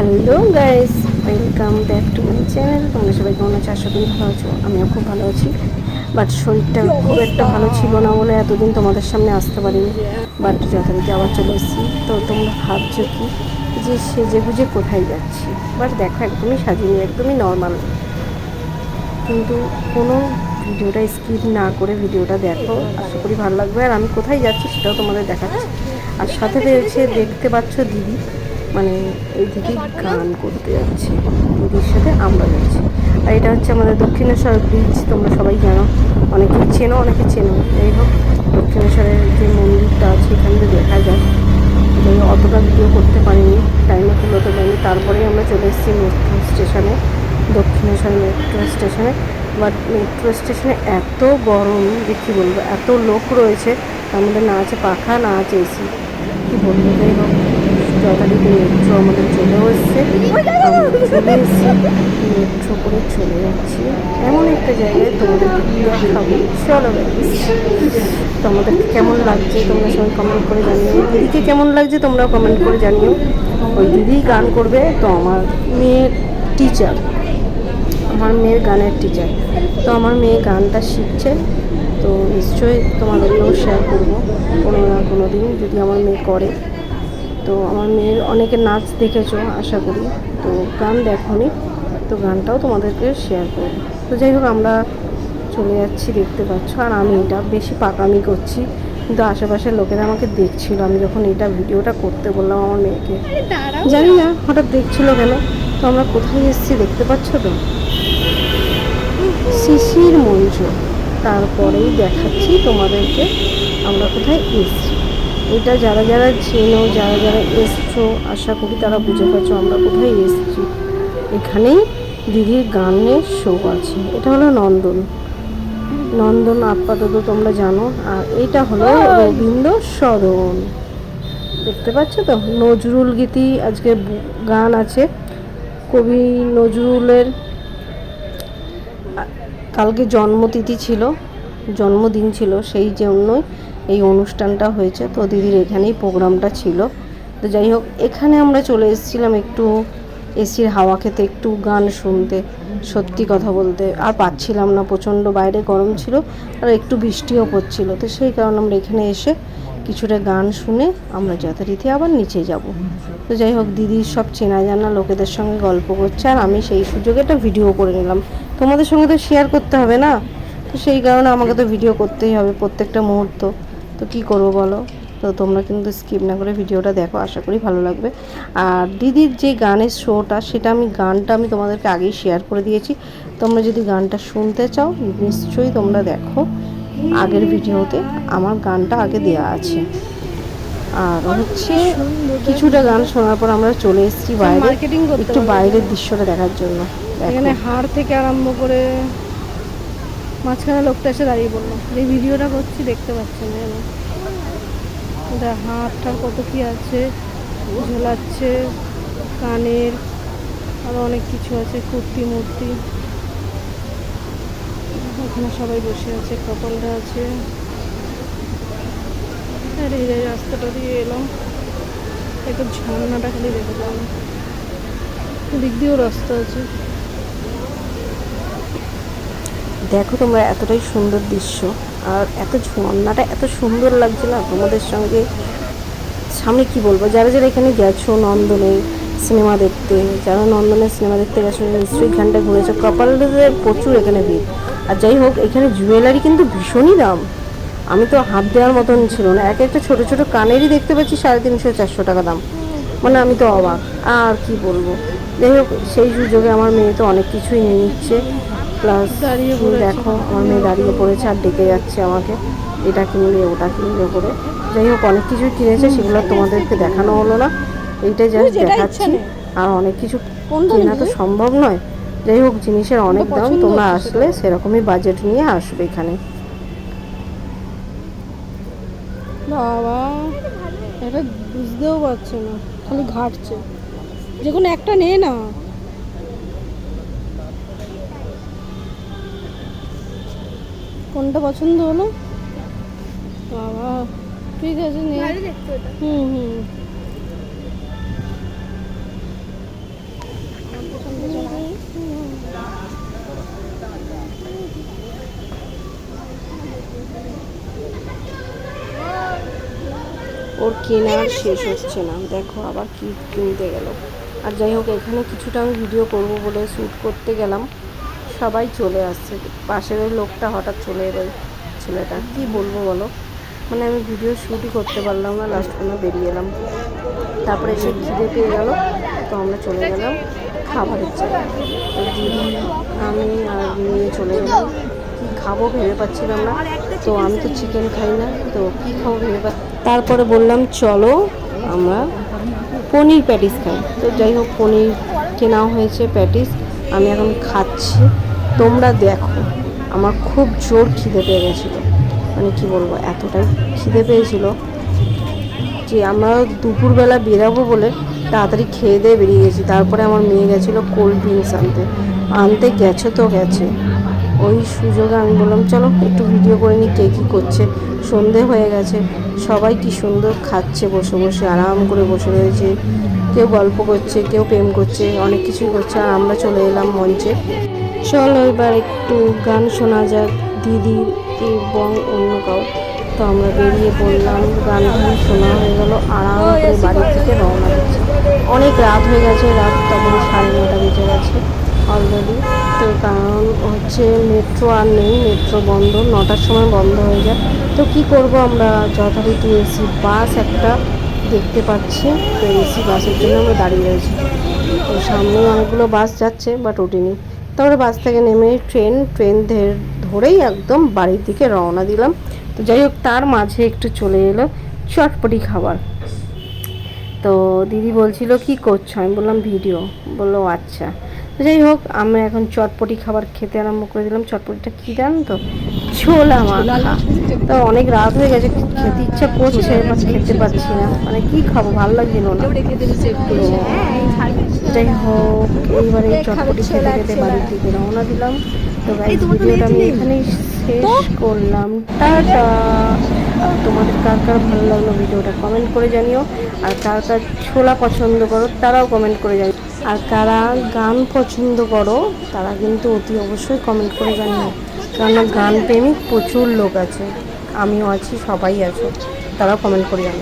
Hello guys, welcome back to my channel. তোমরা সবাই কেমন আছো? আশা করি ভালো আছো, আমিও খুব ভালো আছি। বাট শরীরটা খুব একটা ভালো ছিল না বলে এতদিন তোমাদের সামনে আসতে পারিনি। বাট যথারীতি আবার চলে এসেছি। তো তোমরা ভাবছ কি? যে সেজে গুজে কোথায় যাচ্ছি। বাট দেখো, একদমই সাজিনি, একদমই নর্মাল কিন্তু কোনো ভিডিওটা স্কিপ না করে ভিডিওটা দেখো। আশা করি ভালো লাগবে। আর আমি কোথায় যাচ্ছি সেটাও তোমাদের দেখাচ্ছি। আর সাথে রয়েছে, দেখতে পাচ্ছ দিদি। মানে এই দিদি গান করতে যাচ্ছে দিদির সাথে আমরা যাচ্ছি। আর এটা হচ্ছে আমাদের দক্ষিণেশ্বর ব্রিজ তোমরা সবাই জানো। অনেকেই চেনো, অনেকে চেনো যাই হোক, দক্ষিণেশ্বরের যে মন্দিরটা আছে, এখান থেকে দেখা যায় যাই অতটা ভিডিও করতে পারিনি টাইমে কুলোতে পারিনি। তারপরেই আমরা চলে এসেছি মেট্রো স্টেশনে দক্ষিণেশ্বর মেট্রো স্টেশনে বাট মেট্রো স্টেশনে এত গরম, যে কী বলব, এত লোক রয়েছে। তার মধ্যে না আছে পাখা, না আছে এসি কী বলব? যাই হোক। যথারীতি মেট্রো আমাদের চলেও এসছে। চলে এসেছি মেট্রো করে চলে যাচ্ছি। এমন একটা জায়গায় তোমাদের দেখাবো? চলো। তোমাদেরকে কেমন লাগছে তোমরা সবাই কমেন্ট করে জানিও। দিদিকে কেমন লাগছে তোমরাও কমেন্ট করে জানিও। ওই দিদি গান করবে তো আমার মেয়ের টিচার আমার মেয়ের গানের টিচার তো আমার মেয়ে গানটা শিখছে তো নিশ্চয়ই তোমাদেরকেও শেয়ার করব। কোনো না কোনো দিন যদি আমার মেয়ে করে। তো আমার মেয়ের অনেকে নাচ দেখেছ, আশা করি। তো গান দেখনি, তো গানটাও তোমাদেরকে শেয়ার করব। তো যাই হোক, আমরা চলে যাচ্ছি, দেখতে পাচ্ছ। আর আমি এটা বেশি পাকামি করছি, কিন্তু আশেপাশের লোকেরা আমাকে দেখছিল। আমি যখন এটা ভিডিওটা করতে বললাম আমার মেয়েকে, জানি না, হঠাৎ দেখছিল কেন? তো আমরা কোথায় এসেছি দেখতে পাচ্ছ তো? শিশির মঞ্চ। তারপরেই দেখাচ্ছি তোমাদেরকে আমরা কোথায় এসেছি। এটা যারা যারা চেনো যারা যারা এসছো আশা করি তারা বুঝে পাচ্ছ আমরা কোথায় এসছি। এখানেই দিদির গানের শো আছে। এটা হলো নন্দন। নন্দন আপাতত তোমরা জানো। আর এটা হলো রবীন্দ্র সদন দেখতে পাচ্ছ তো? নজরুল গীতি আজকে গান আছে। কবি নজরুলের কালকে জন্মতিথি ছিল জন্মদিন ছিল সেই জন্যই এই অনুষ্ঠানটা হয়েছে। তো দিদির এখানেই প্রোগ্রামটা ছিল। তো যাই হোক, এখানে আমরা চলে এসেছিলাম একটু এসির হাওয়া খেতে, একটু গান শুনতে, সত্যি কথা বলতে। আর পাচ্ছিলাম না, প্রচণ্ড বাইরে গরম ছিল আর একটু বৃষ্টিও পড়ছিল। তো সেই কারণে আমরা এখানে এসে কিছুটা গান শুনে আমরা যথারীতি আবার নিচে যাব। তো যাই হোক দিদির সব চেনা জানা লোকেদের সঙ্গে গল্প করছে আর আমি সেই সুযোগে একটা ভিডিও করে নিলাম। তোমাদের সঙ্গে তো শেয়ার করতে হবে না? তো সেই কারণে আমাকে তো ভিডিও করতেই হবে প্রত্যেকটা মুহূর্ত। তো কি করব বলো? তো তোমরা কিন্তু স্কিপ না করে ভিডিওটা দেখো আশা করি ভালো লাগবে। আর দিদির যে গানের শোটা সেটা আমি গানটা আমি তোমাদেরকে আগেই শেয়ার করে দিয়েছি। তোমরা যদি গানটা শুনতে চাও নিশ্চয়ই তোমরা দেখো। আগের ভিডিওতে আমার গানটা আগে দেওয়া আছে। আর হচ্ছে কিছুটা গান শোনার পর আমরা চলে এসেছি বাইরে। একটু বাইরের দৃশ্যটা দেখার জন্য। এখানে হাড় থেকে আরম্ভ করে মাঝখানে লোকটা এসে দাঁড়িয়ে বলল, এই ভিডিওটা করছি, দেখতে পাচ্ছেন যেন এটা কত কি আছে, ঝোলাচ্ছে, কানের আরও অনেক কিছু আছে, কুর্তি, মূর্তি। এখানে সবাই বসে আছে, কপালটা আছে। রাস্তাটা দিয়ে এলাম একটু ঝর্ণাটা খালি দেখলাম। দিক দিয়েও রাস্তা আছে। দেখো তোমরা এতটাই সুন্দর দৃশ্য, আর এত ঝর্ণাটা এত সুন্দর লাগছে না? তোমাদের সঙ্গে সামনে কি বলব? যারা যারা এখানে গেছো নন্দনে সিনেমা দেখতে, যারা নন্দনে সিনেমা দেখতে গেছো নিশ্চয়ই এখানটা ঘুরেছো। কপালদের প্রচুর এখানে ভিড়। আর যাই হোক, এখানে জুয়েলারি কিন্তু ভীষণই দাম। আমি তো হাত দেওয়ার মতন ছিল না। এক একটা ছোটো ছোটো কানেরই দেখতে পাচ্ছি সাড়ে তিনশো, চারশো টাকা দাম। মানে আমি তো অবাক। আর কি বলব? যাই হোক সেই সুযোগে আমার মেয়ে তো অনেক কিছুই নিয়ে নিচ্ছে। প্লাস দাঁড়িয়ে। দেখো আমার মেয়ে দাঁড়িয়ে পড়েছে আর ডেকে যাচ্ছে আমাকে। এটা কিনবে ওটা কিনবে করে। যাই হোক অনেক কিছুই কিনেছে সেগুলো তোমাদেরকে দেখানো হলো না। এইটাই জাস্ট দেখাচ্ছি। আর অনেক কিছু কেনা তো সম্ভব নয়। যাই হোক জিনিসের অনেক দাম তোমরা আসলে সেরকমই বাজেট নিয়ে আসবে এখানে। বাবা এটা বুঝতেও পারছে না। খালি ঘাটছে। যে কোনো একটা নে না। কোনটা পছন্দ হলো? বাবা ঠিক আছে নে। হুম হুম। ওর কেনার শেষ হচ্ছে না। দেখো আবার কি কিনতে গেল। আর যাই হোক, এখানে কিছুটা আমি ভিডিও করব বলে শ্যুট করতে গেলাম। সবাই চলে আসছে। পাশের ওই লোকটা হঠাৎ চলে এলো ছেলেটা। কি বলব বলো? মানে আমি ভিডিও শ্যুটই করতে পারলাম না লাস্ট কোনো বেরিয়ে এলাম। তারপরে এসে খিদে পেয়ে গেল, তো আমরা চলে গেলাম খাবারের জায়গায় তো দিদি, আমি আর নিয়ে চলে গেলাম কী খাব ভেবে পাচ্ছিলাম না। তো আমি তো চিকেন খাই না, তো কী খাব ভেবে পা তারপরে বললাম, চলো আমরা পনির প্যাটিস খাই। তো যাই হোক, পনির কেনা হয়েছে প্যাটিস। আমি এখন খাচ্ছি। তোমরা দেখো, আমার খুব জোর খিদে পেয়ে গেছিল। মানে কি বলব, এতটাই খিদে পেয়েছিল যে আমরা দুপুরবেলা বেরাবো বলে তাড়াতাড়ি খেয়ে দিয়ে বেরিয়ে গেছি। তারপরে আমার মেয়ে গেছিল কোল্ড ড্রিঙ্কস আনতে। আনতে গেছে তো গেছে। ওই সুযোগে আমি বললাম, চলো একটু ভিডিও করে নিই কে কী করছে। সন্ধে হয়ে গেছে। সবাই কি সুন্দর খাচ্ছে বসে বসে, আরাম করে বসে রয়েছে। কেউ গল্প করছে, কেউ প্রেম করছে, অনেক কিছু করছে। আর আমরা চলে এলাম মঞ্চে। চলো এবার একটু গান শোনা যাক দিদির এবং অন্য কাউ। তো আমরা বেরিয়ে পড়লাম, গান গান শোনা হয়ে গেল, আরাম করে বাড়ি থেকে রওনা দিচ্ছি। অনেক রাত হয়ে গেছে, রাত তখন সাড়ে নটা বেজে গেছে। অলরেডি তো কারণ হচ্ছে মেট্রো আর নেই মেট্রো বন্ধ, নটার সময় বন্ধ হয়ে যায়। তো কি করব আমরা? যথারীতি এসি বাস একটা দেখতে পাচ্ছি। তো এসি বাসের জন্য আমরা দাঁড়িয়ে রয়েছি। তো সামনে অনেকগুলো বাস যাচ্ছে বাট ওঠেনি তারপরে বাস থেকে নেমে ট্রেন ট্রেন ধরেই একদম বাড়ির দিকে রওনা দিলাম। তো যাই হোক, তার মাঝে একটু চলে এলো চটপটি খাবার। তো দিদি বলছিল, কি করছ? আমি বললাম, ভিডিও। বলল আচ্ছা। তো যাই হোক আমরা এখন চটপটি খাবার খেতে আরম্ভ করে দিলাম। চটপটিটা কী জানো তো? ছোলা মাখা। তো অনেক রাত হয়ে গেছে খেতে ইচ্ছা করছে বাট খেতে পারছি না। মানে কি খাব ভালো লাগছিল না যাই হোক এইবারে এই চটপটি খেতে খেতে বাড়ির দিকে রওনা দিলাম। তো গাইজ ভিডিওটা আমি এখানেই শেষ করলাম। টাটা। তোমাদের কার কার ভালো লাগল ভিডিওটা কমেন্ট করে জানিও। আর কার কার ছোলা পছন্দ করো তারাও কমেন্ট করে জানিও। আর কারা গান পছন্দ করো, তারা কিন্তু অতি অবশ্যই কমেন্ট করে জানিও। কারণ গান প্রেমিক প্রচুর লোক আছে, আমিও আছি, সবাই আছে তারা কমেন্ট করে জানিও।